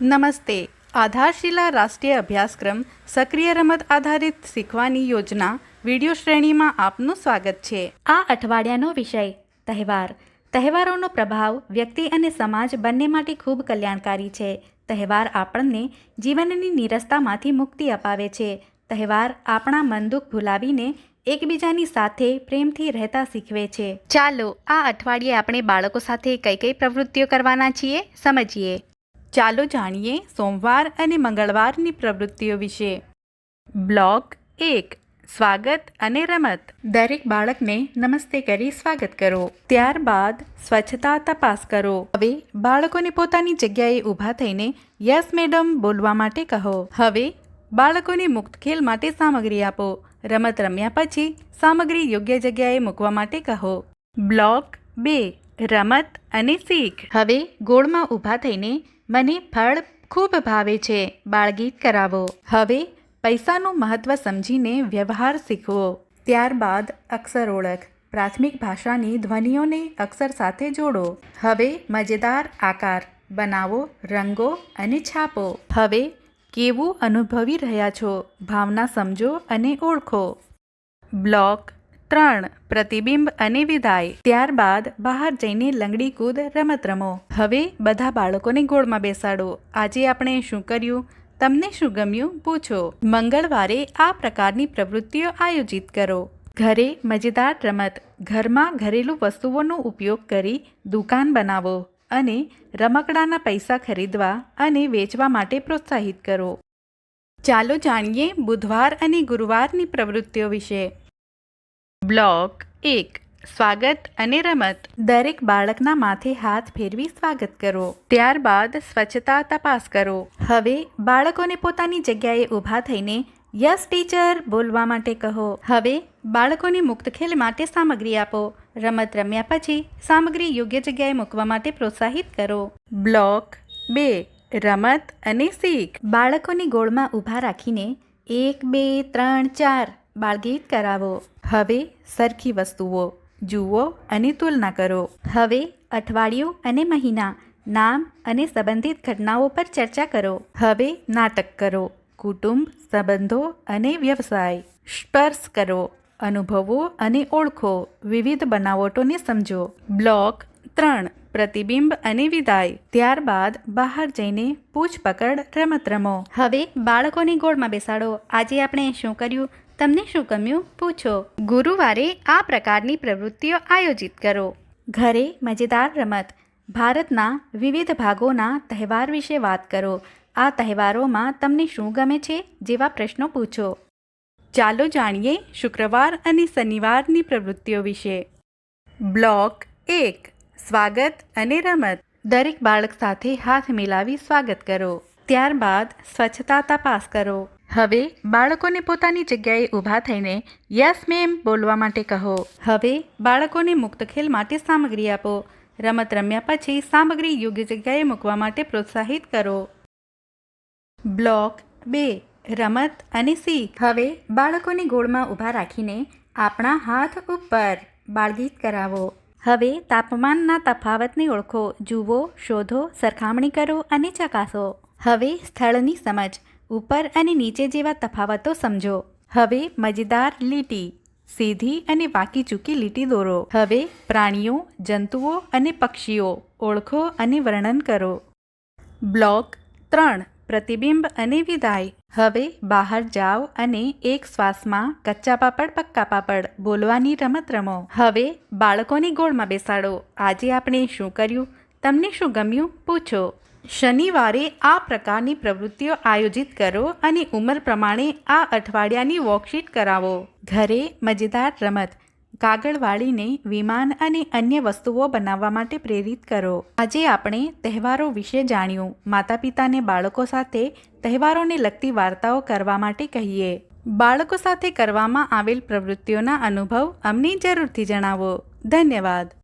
નમસ્તે. આધારશિલા રાષ્ટ્રીય અભ્યાસક્રમ સક્રિય રમત આધારિત શીખવાની યોજના વિડિયો શ્રેણીમાં આપનું સ્વાગત છે. આ અઠવાડિયાનો વિષય તહેવાર. તહેવારોનો પ્રભાવ વ્યક્તિ અને સમાજ બંને માટે ખૂબ કલ્યાણકારી છે. તહેવાર આપણને જીવનની નિરસતામાંથી મુક્તિ અપાવે છે. તહેવાર આપણા મન દુઃખ ભૂલાવીને એકબીજાની સાથે પ્રેમથી રહેતા શીખવે છે. ચાલો આ અઠવાડિયે આપણે બાળકો સાથે કઈ કઈ પ્રવૃત્તિઓ કરવાના છીએ? સમજીએ. ચાલો જાણીએ સોમવાર અને મંગળવારની પ્રવૃત્તિઓ વિશે. બ્લોક એક, સ્વાગત અને રમત. દરેક બાળકને નમસ્તે કરી સ્વાગત કરો. ત્યારબાદ સ્વચ્છતા તપાસ કરો. હવે બાળકોને પોતાની જગ્યાએ ઊભા થઈને યસ મેડમ બોલવા માટે કહો. હવે બાળકોને મુક્ત ખેલ માટે સામગ્રી આપો. રમત રમ્યા પછી સામગ્રી યોગ્ય જગ્યાએ મૂકવા માટે કહો. બ્લોક બે રમત અને શીખ. હવે ગોળમાં ઊભા થઈને મને ફળ ખૂબ ભાવે છે. બાળગીત કરાવો. હવે પૈસાનું મહત્વ સમજીને વ્યવહાર શીખવો. ત્યારબાદ અક્ષર ઓળખ. પ્રાથમિક ભાષાની ધ્વનિઓને અક્ષર સાથે જોડો. હવે મજેદાર આકાર. બનાવો રંગો અને છાપો. હવે કેવું અનુભવી રહ્યા છો? ભાવના સમજો અને ઓળખો. બ્લોક ત્રણ પ્રતિબિંબ અને વિદાય. ત્યારબાદ બહાર જઈને લંગડી કૂદ રમત રમો. હવે બધા બાળકોને ગોળમાં બેસાડો. આજે આપણે શું કર્યું? તમને શું ગમ્યું? પૂછો. મંગળવારે આ પ્રકારની પ્રવૃત્તિઓ આયોજિત કરો. ઘરે મજેદાર રમત. ઘરમાં ઘરેલું વસ્તુઓનો ઉપયોગ કરી દુકાન બનાવો અને રમકડાના પૈસા ખરીદવા અને વેચવા માટે પ્રોત્સાહિત કરો. ચાલો જાણીએ બુધવાર અને ગુરુવારની પ્રવૃત્તિઓ વિશે. બ્લોક એક સ્વાગત અને રમત. દરેક બાળકના માથે હાથ ફેરવી સ્વાગત કરો. ત્યારબાદ સ્વચ્છતા તપાસ કરો. હવે બાળકોને પોતાની જગ્યાએ ઊભા થઈને યસ ટીચર બોલવા માટે કહો. હવે બાળકોને મુક્ત ખેલ માટે સામગ્રી આપો. રમત રમ્યા પછી સામગ્રી યોગ્ય જગ્યાએ મૂકવા માટે પ્રોત્સાહિત કરો. બ્લોક બે રમત અને શીખ. બાળકોને ગોળમાં ઊભા રાખીને એક બે ત્રણ ચાર બાળગીત કરાવો. હવે સરખી વસ્તુઓ જુઓ અને તુલના કરો. હવે અઠવાડિયું અને મહિના, નામ અને સંબંધિત ઘટનાઓ પર ચર્ચા કરો. હવે નાટક કરો, કુટુંબ, સંબંધો અને વ્યવસાય. સ્પર્શ કરો, અનુભવો અને ઓળખો. વિવિધ બનાવટોને સમજો. બ્લોક ત્રણ, પ્રતિબિંબ અને વિદાય. ત્યારબાદ બહાર જઈને પૂછપકડ રમત રમો. હવે બાળકોને ગોળમાં બેસાડો. આજે આપણે શું કર્યું? તમને શું ગમ્યું? પૂછો. ગુરુવારે આ પ્રકારની પ્રવૃત્તિઓ આયોજિત કરો. ઘરે મજેદાર રમત. ભારતના વિવિધ ભાગોના તહેવાર વિશે વાત કરો. આ તહેવારોમાં તમને શું ગમે છે? જેવા પ્રશ્નો પૂછો. ચાલો જાણીએ શુક્રવાર અને શનિવારની પ્રવૃત્તિઓ વિશે. બ્લોક એક. સ્વાગત અને રમત. દરેક બાળક સાથે હાથ મિલાવી સ્વાગત કરો. ત્યારબાદ સ્વચ્છતા તપાસ કરો. હવે બાળકોને પોતાની જગ્યાએ ઊભા થઈને યસ મેમ બોલવા માટે કહો. હવે બાળકોને મુક્ત ખેલ માટે સામગ્રી આપો. રમત રમ્યા પછી સામગ્રી યોગ્ય જગ્યાએ મૂકવા માટે પ્રોત્સાહિત કરો. બ્લોક બે રમત અને શીખ. હવે બાળકોને ગોળમાં ઊભા રાખીને આપણા હાથ ઉપર બાળગીત કરાવો. હવે તાપમાનના તફાવતને ઓળખો જુઓ શોધો સરખામણી કરો અને ચકાસો. હવે સ્થળની સમજ. ઉપર અને નીચે જેવા તફાવતો સમજો. હવે મજેદાર લીટી. સીધી અને વાકી ચૂકી લીટી દોરો. હવે પ્રાણીઓ, જંતુઓ અને પક્ષીઓ ઓળખો અને વર્ણન કરો. બ્લોક ત્રણ. પ્રતિબિંબ અને વિદાય. હવે બહાર જાઓ અને એક શ્વાસમાં કચ્ચા પાપડ, પક્કા પાપડ બોલવાની રમત રમો. હવે બાળકોને ગોળમાં બેસાડો. આજે આપણે શું કર્યું? તમને શું ગમ્યું? પૂછો. શનિવારે આ પ્રકારની પ્રવૃત્તિઓ આયોજિત કરો અને ઉંમર પ્રમાણે આ અઠવાડિયાની વર્કશીટ કરાવો. ઘરે મજેદાર રમત કાગળ વાળીને વિમાન અને અન્ય વસ્તુઓ બનાવવા માટે પ્રેરિત કરો. આજે આપણે તહેવારો વિશે જાણ્યું. માતા પિતાને બાળકો સાથે તહેવારોને લગતી વાર્તાઓ કરવા માટે કહીએ. બાળકો સાથે કરવામાં આવેલ પ્રવૃત્તિઓના અનુભવ અમને જરૂરથી જણાવો. ધન્યવાદ.